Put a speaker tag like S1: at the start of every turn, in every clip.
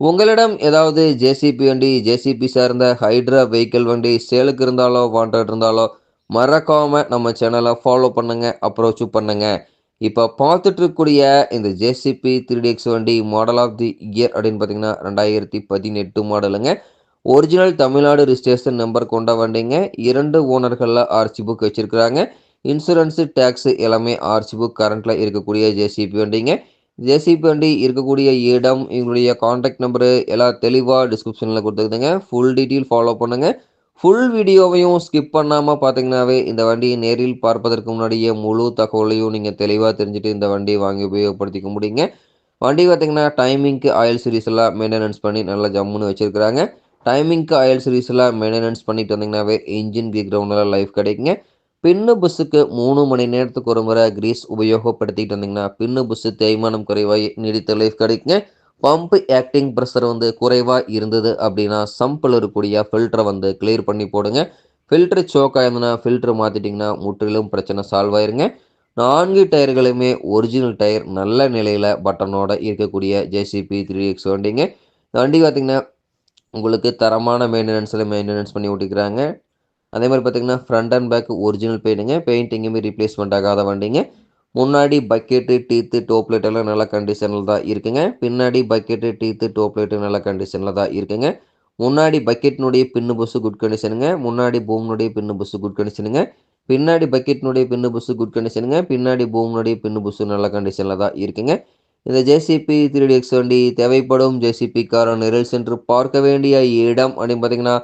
S1: உங்களிடம் ஏதாவது ஜேசிபி வண்டி ஜேசிபி சார்ந்த ஹைட்ரா வெஹிக்கிள் வண்டி சேலுக்கு இருந்தாலோ வாண்டட் இருந்தாலோ மறக்காமல் நம்ம சேனலை ஃபாலோ பண்ணுங்க அப்ரோச்சும் பண்ணுங்க. இப்போ பார்த்துட்டு இருக்கக்கூடிய இந்த ஜேசிபி த்ரீ டிஎக்ஸ் வண்டி மாடல் ஆஃப் தி இயர் அப்படின்னு பார்த்தீங்கன்னா ரெண்டாயிரத்தி பதினெட்டு மாடலுங்க ஒரிஜினல் தமிழ்நாடு ரிஜிஸ்ட்ரேஷன் நம்பர் கொண்ட வண்டிங்க. இரண்டு ஓனர்களில் ஆர்சி புக் வச்சுருக்குறாங்க. இன்சூரன்ஸு டேக்ஸு எல்லாமே ஆர்சி புக் கரண்ட்டில் இருக்கக்கூடிய ஜேசிபி வண்டிங்க. ஜேசிபி வண்டி இருக்கக்கூடிய இடம் எங்களுடைய காண்டாக்ட் நம்பரு எல்லாம் தெளிவாக டிஸ்கிரிப்ஷனில் கொடுத்துருக்குதுங்க. ஃபுல் டீட்டெயில் ஃபாலோ பண்ணுங்கள் ஃபுல் வீடியோவையும் ஸ்கிப் பண்ணாமல் பார்த்தீங்கன்னாவே இந்த வண்டியை நேரில் பார்ப்பதற்கு முன்னாடியே முழு தகவலையும் நீங்கள் தெளிவாக தெரிஞ்சுட்டு இந்த வண்டியை வாங்கி உபயோகப்படுத்திக்க முடியுங்க. வண்டி பார்த்தீங்கன்னா டைமிங்க்கு ஆயில் சீரீஸ் எல்லாம் மெயின்டெனன்ஸ் பண்ணி நல்லா ஜம்முன்னு வச்சுருக்குறாங்க. டைமிங்க்கு ஆயில் சீரீஸ் எல்லாம் மெயின்டெனன்ஸ் பண்ணிட்டு வந்தீங்கன்னாவே இன்ஜின் கீ கிரவுண்டில் லைஃப் கிடைக்குங்க. பின்னு புஸ்ஸுக்கு மூணு மணி நேரத்துக்கு ஒரு முறை கிரீஸ் உபயோகப்படுத்திட்டு வந்தீங்கன்னா பின்னு புஸ்ஸு தேய்மானம் குறைவாக நீடித்த லைஃப் கிடைக்குங்க. பம்ப் ஆக்டிங் ப்ரெஷர் வந்து குறைவாக இருந்தது அப்படின்னா சம்பில் இருக்கக்கூடிய ஃபில்டரை வந்து கிளியர் பண்ணி போடுங்க. ஃபில்ட்ரு சோக் ஆயிருந்ததுன்னா ஃபில்ட்ரு மாற்றிட்டிங்கன்னா முற்றிலும் பிரச்சனை சால்வ் ஆயிருங்க. நான்கு டயர்களுமே ஒரிஜினல் டயர் நல்ல நிலையில் பட்டனோட இருக்கக்கூடிய ஜேசிபி த்ரீ எக்ஸ் வண்டிங்க. வண்டி பார்த்திங்கன்னா உங்களுக்கு தரமான மெயின்டெனன்ஸில் மெயின்டெனன்ஸ் பண்ணி ஓட்டிக்கிறாங்க. அதே மாதிரி பார்த்தீங்கன்னா ஃப்ரண்ட் அண்ட் பேக் ஒரிஜினல் பெயிண்ட்டுங்க பெயிண்ட் எங்கேயுமே ரீப்ளேஸ்மெண்ட் ஆகாத வண்டிங்க. முன்னாடி பக்கெட்டு டீத்து டோப்லைட் எல்லாம் நல்ல கண்டிஷனில் தான் இருக்குங்க. பின்னாடி பக்கெட்டு டீத்து டோப்லைட்டு நல்ல கண்டிஷனில் தான் இருக்குங்க. முன்னாடி பக்கெட்டினுடைய பின்னு புஸ்ஸு குட் கண்டிஷனுங்க முன்னாடி பூம்னுடைய பின்னு புஸ்ஸு குட் கண்டிஷனுங்க பின்னாடி பக்கெட்டினுடைய பின்னு புஸ்ஸு குட் கண்டிஷனுங்க பின்னாடி பூம்னுடைய பின்னு புஸ்ஸு நல்ல கண்டிஷனில் தான் இருக்குங்க. இந்த ஜேசிபி த்ரீ டி எக்ஸ் வண்டி தேவைப்படும். ஜேசிபி கார நிரல் சென்று பார்க்க வேண்டிய இடம் அப்படின்னு பார்த்தீங்கன்னா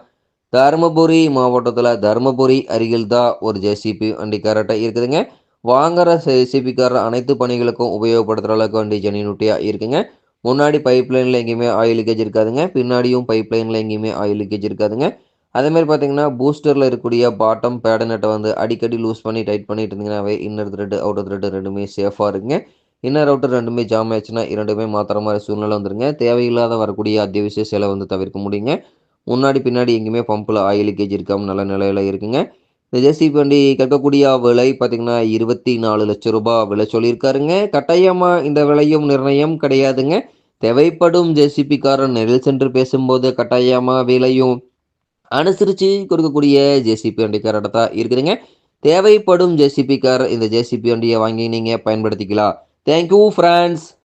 S1: தருமபுரி மாவட்டத்தில் தருமபுரி அருகில் தான் ஒரு ஜேசிபி வண்டி கரெக்டாக இருக்குதுங்க. வாங்குற ஜேசிபி அனைத்து பணிகளுக்கும் உபயோகப்படுத்துகிற அளவுக்கு வண்டி ஜெனியூட்டியாக இருக்குங்க. முன்னாடி பைப் லைனில் எங்கேயுமே ஆயில் லீக்கேஜ் இருக்காதுங்க. பின்னாடியும் பைப் லைனில் எங்கேயுமே ஆயில் லீக்கேஜ் இருக்காதுங்க. அதேமாதிரி பார்த்தீங்கன்னா பூஸ்டரில் இருக்கக்கூடிய பாட்டம் பேட நெட்டை வந்து அடிக்கடி லூஸ் பண்ணி டைட் பண்ணிட்டு இருந்தீங்கன்னாவே இன்னர் த்ரெட்டு அவுட்டர் த்ரெட்டு ரெண்டுமே சேஃபாக இருக்குங்க. இன்னர் அவுட்டர் ரெண்டுமே ஜாம் ஆயிடுச்சுன்னா இரண்டுமே மாத்திர மாதிரி சூழ்நிலை வந்துருங்க. தேவையில்லாத வரக்கூடிய அத்தியாவசிய செலவு வந்து தவிர்க்க முடியுங்க. முன்னாடி பின்னாடி எங்கேயுமே பம்பில் ஆயில் லீக்கேஜ் இருக்காமல் நல்ல நிலையில் இருக்குங்க. இந்த ஜேசிபி வண்டி கேட்கக்கூடிய விலை பார்த்திங்கன்னா இருபத்தி நாலு லட்சம் ரூபாய் விலை சொல்லியிருக்காருங்க. கட்டாயமாக இந்த விலையும் நிர்ணயம் கிடையாதுங்க. தேவைப்படும் ஜேசிபிக்காரன் நெரில் சென்று பேசும்போது கட்டாயமாக விலையும் அனுசரித்து கொடுக்கக்கூடிய ஜேசிபி வண்டிக்காரர்கிட்ட தான் இருக்குதுங்க. தேவைப்படும் ஜேசிபி கார் இந்த ஜேசிபி வண்டியை வாங்கி நீங்கள் பயன்படுத்திக்கலாம். Thank you friends